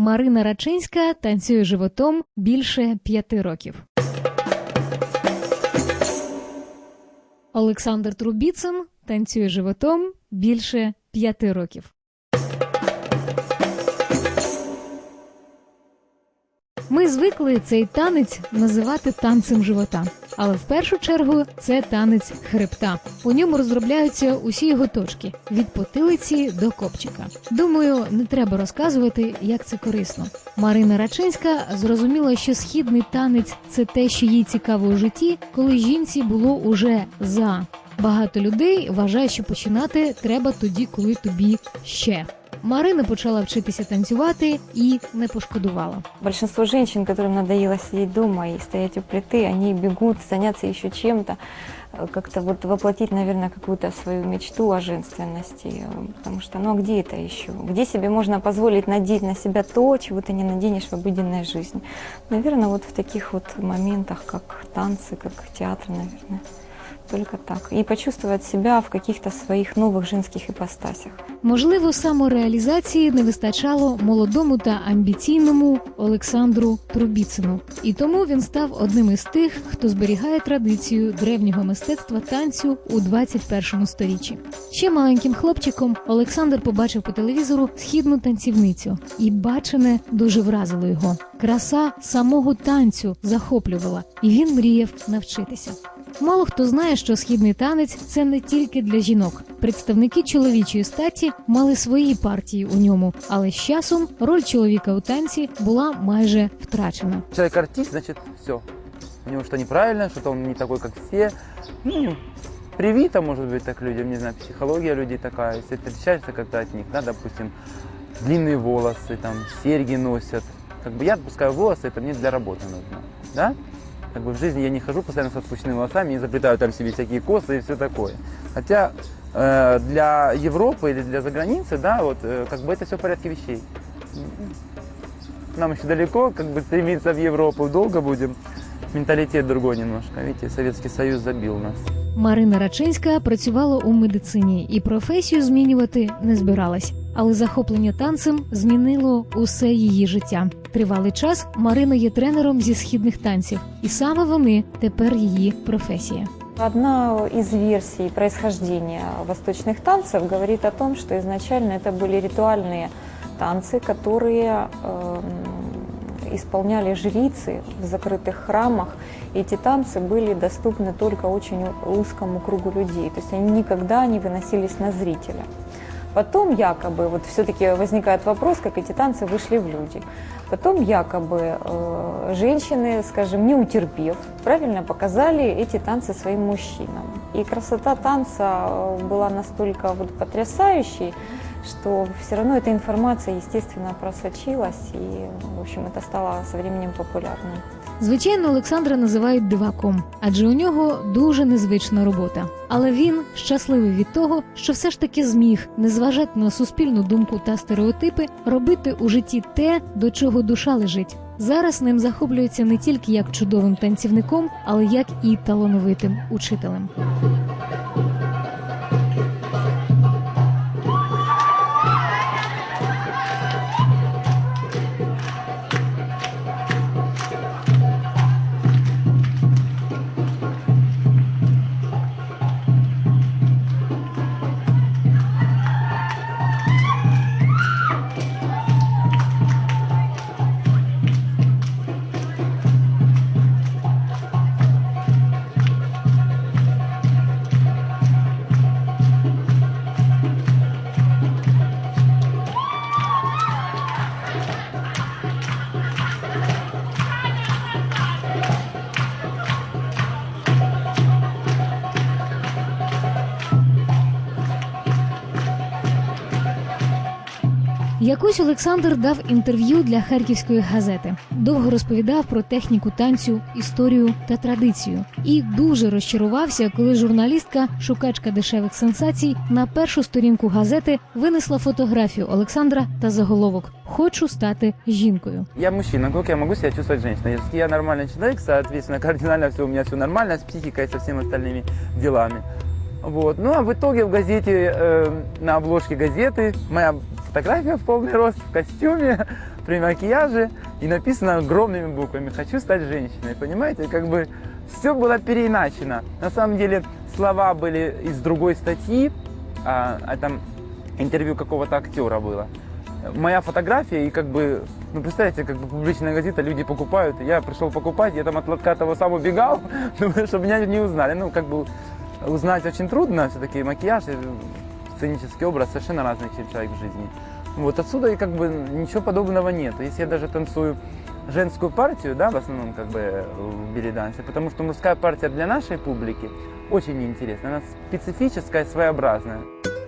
Марина Рачинська танцює животом більше п'яти років. Олександр Трубіцин танцює животом більше п'яти років. Звикли цей танець називати танцем живота, але в першу чергу це танець хребта. У ньому розробляються усі його точки від потилиці до копчика. Думаю, не треба розказувати, як це корисно. Марина Рачинська зрозуміла, що східний танець це те, що їй цікаво у житті, коли жінці було уже за. Багато людей вважають, що починати треба тоді, коли тобі ще. Марина почала вчитися танцювати і не пошкодувала. Большинство женщин, которым надоело сидеть дома и стоять у плиты, они бегут заняться еще чем-то, э, как-то вот воплотить, наверное, какую-то свою мечту о женственности. э, Потому что, ну а где это еще? Где себе можно позволить надеть на себя то, чего ты не наденешь в обыденной жизни? Наверное, вот в таких вот моментах, как танцы, как театр, наверное. Только так. И почувствовать себя в каких-то своих новых женских ипостасях. Можливо, самореалізації не вистачало молодому та амбіційному Олександру Трубіцину, і тому він став одним із тих, хто зберігає традицію древнього мистецтва танцю у 21 сторіччі. Ще маленьким хлопчиком Олександр побачив по телевізору східну танцівницю, і бачене дуже вразило його. Краса самого танцю захоплювала, і він мріяв навчитися. Мало хто знає, що східний танець це не тільки для жінок. Представники чоловічої статі мали свої партії у ньому, але з часом роль чоловіка у танці була майже втрачена. Человек артист, значит, все. У него что неправильно, что-то он не такой, как все. Ну, привито, может быть, так людям, не знаю, психология людей такая. Если ты отличаешься как-то от них, да, допустим, длинные волосы, там, серьги носят. Как бы я отпускаю волосы, это мне для работы нужно, да? Как бы в жизни я не хожу постоянно со спущенными волосами, не изобретаю там себе всякие косы и все такое. Хотя э, для Европы или для заграницы, да, вот, э, как бы это все в порядке вещей. Нам еще далеко, как бы стремиться в Европу, долго будем. Менталитет другой немножко. Видите, Советский Союз забил нас. Марина Рачинська працювала у медицині і професію змінювати не збиралась. Але захоплення танцем змінило усе її життя. Тривалий час Марина є тренером зі східних танців, і саме вони тепер її професія. Одна из версий происхождения восточных танцев говорит о том, что изначально это были ритуальные танцы, которые эм, исполняли жрицы в закрытых храмах. И эти танцы были доступны только очень узкому кругу людей, то есть они никогда не выносились на зрителя. Потом якобы, вот все-таки возникает вопрос, как эти танцы вышли в люди. Потом якобы э, женщины, скажем, не утерпев, правильно показали эти танцы своим мужчинам. И красота танца э, была настолько вот потрясающей, что все равно эта информация, естественно, просочилась, и, в общем, это стало со временем популярным. Звичайно, Олександра називають диваком, адже у нього дуже незвична робота. Але він щасливий від того, що все ж таки зміг, не зважати на суспільну думку та стереотипи, робити у житті те, до чого душа лежить. Зараз ним захоплюється не тільки як чудовим танцівником, але як і талановитим учителем. Якось Олександр дав інтерв'ю для харківської газети. Довго розповідав про техніку танцю, історію та традицію. І дуже розчарувався, коли журналістка, шукачка дешевих сенсацій, на першу сторінку газети винесла фотографію Олександра та заголовок Хочу стати жінкою. Я мужчина, как я могу себя чувствовать женщиной? Если я нормальный человек, соответственно, кардинально все у меня все нормально с психикой, со всеми остальными делами. Вот. Ну а в итоге в газете, э, на обложке газеты, моя фотография в полный рост, в костюме, при макияже, и написано огромными буквами «Хочу стать женщиной». Понимаете, как бы все было переиначено. На самом деле слова были из другой статьи, а, а там интервью какого-то актера было. Моя фотография и как бы, ну представляете, как бы публичная газета, люди покупают, я пришел покупать, я там от лотка того сам убегал, чтобы меня не узнали. Ну как бы узнать очень трудно, все-таки макияж, и сценический образ совершенно разный, чем человек в жизни. Вот отсюда и как бы ничего подобного нет. Если я даже танцую женскую партию, да, в основном как бы в биледансе, потому что мужская партия для нашей публики очень неинтересна, она специфическая, своеобразная.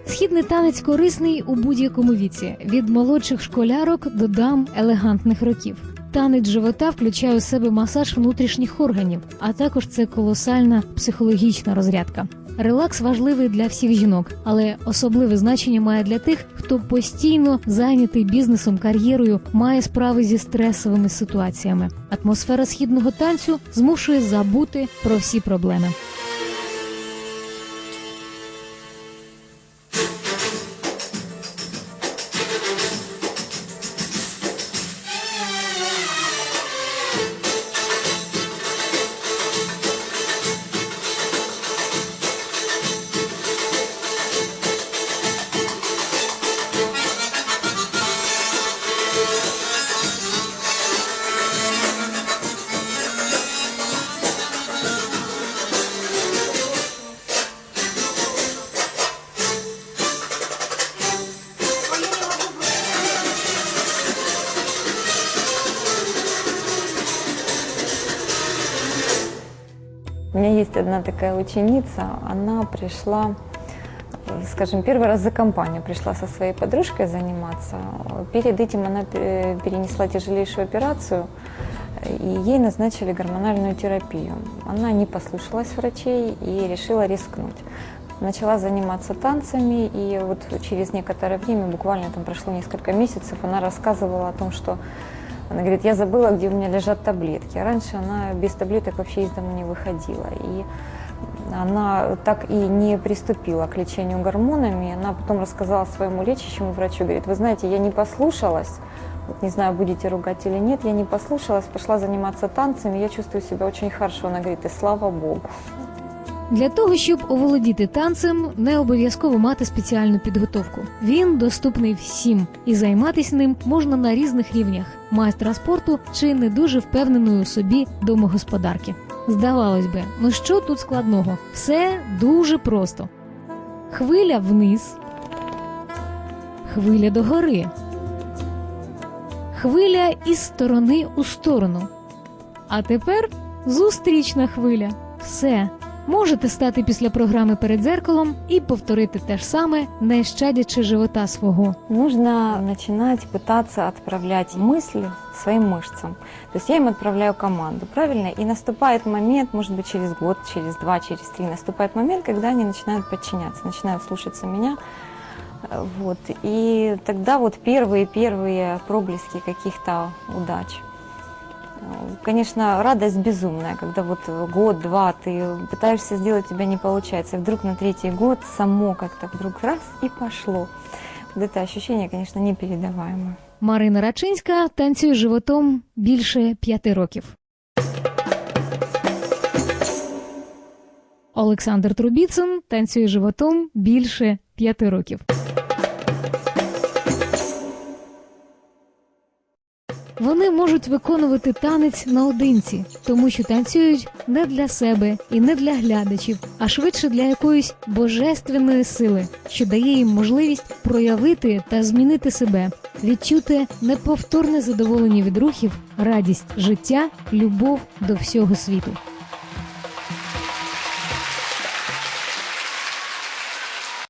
Східний танець корисний у будь-якому віці від молодших школярок до дам елегантних років. Танець живота включає у себе масаж внутрішніх органів, а також це колосальна психологічна розрядка. Релакс важливий для всіх жінок, але особливе значення має для тих, хто постійно зайнятий бізнесом, кар'єрою, має справи зі стресовими ситуаціями. Атмосфера східного танцю змушує забути про всі проблеми. У меня есть одна такая ученица, она пришла, э, скажем, первый раз за компанию пришла со своей подружкой заниматься. Перед этим она пе- перенесла тяжелейшую операцию, и ей назначили гормональную терапию. Она не послушалась врачей и решила рискнуть. Начала заниматься танцами, и вот через некоторое время, буквально там прошло несколько месяцев, она рассказывала о том, что она говорит, я забыла, где у меня лежат таблетки. А раньше она без таблеток вообще из дома не выходила. И она так и не приступила к лечению гормонами. Она потом рассказала своему лечащему врачу, говорит, вы знаете, я не послушалась, вот не знаю, будете ругать или нет, я не послушалась, пошла заниматься танцами, я чувствую себя очень хорошо. Она говорит, и слава Богу. Для того, щоб оволодіти танцем, не обов'язково мати спеціальну підготовку. Він доступний всім, і займатися ним можна на різних рівнях майстра спорту чи не дуже впевненої у собі домогосподарки. Здавалось би, ну що тут складного? Все дуже просто: хвиля вниз, хвиля догори, хвиля із сторони у сторону. А тепер зустрічна хвиля. Все. Можете стати після програми перед дзеркалом і повторити те ж саме, не щадячи живота свого. Нужно начинать пытаться отправлять мысли своим мышцам. То есть я им отправляю команду, правильно? И наступает момент, может быть, через год, через два, через три, наступает момент, когда они начинают подчиняться, начинают слушаться меня. Вот. И тогда вот первые-первые проблески каких-то удач. Э, Конечно, радость безумная, когда вот год-два ты пытаешься сделать, у тебя не получается, и вдруг на третий год само как-то вдруг раз и пошло. Вот это ощущение, конечно, непередаваемое. Марина Рачинська танцює животом більше п'яти років. Олександр Трубіцин танцює животом більше п'яти років. Вони можуть виконувати танець наодинці, тому що танцюють не для себе і не для глядачів, а швидше для якоїсь божественної сили, що дає їм можливість проявити та змінити себе, відчути неповторне задоволення від рухів, радість життя, любов до всього світу.